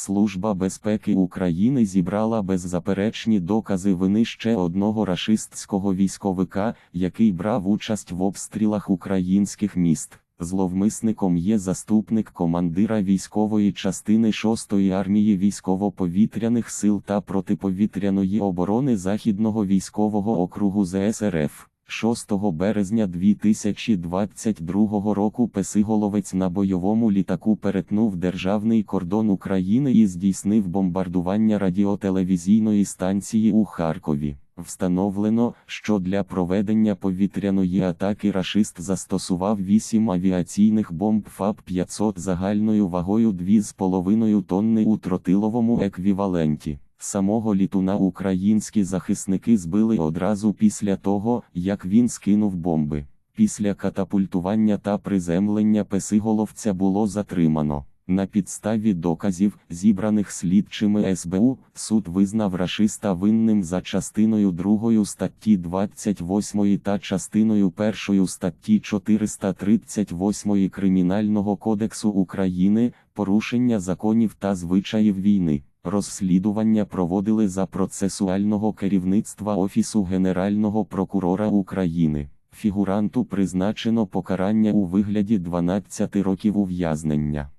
Служба безпеки України зібрала беззаперечні докази вини ще одного рашистського військовика, який брав участь в обстрілах українських міст. Зловмисником є заступник командира військової частини 6-ї армії військово-повітряних сил та протиповітряної оборони Західного військового округу ЗСРФ. 6 березня 2022 року Песиголовець на бойовому літаку перетнув державний кордон України і здійснив бомбардування радіотелевізійної станції у Харкові. Встановлено, що для проведення повітряної атаки рашист застосував 8 авіаційних бомб ФАБ-500 загальною вагою 2,5 тонни у тротиловому еквіваленті. Самого літуна українські захисники збили одразу після того, як він скинув бомби. Після катапультування та приземлення песиголовця було затримано. На підставі доказів, зібраних слідчими СБУ, суд визнав рашиста винним за частиною 2 статті 28 та частиною 1 статті 438 Кримінального кодексу України, порушення законів та звичаїв війни. Розслідування проводили за процесуального керівництва Офісу Генерального прокурора України. Фігуранту призначено покарання у вигляді 12 років ув'язнення.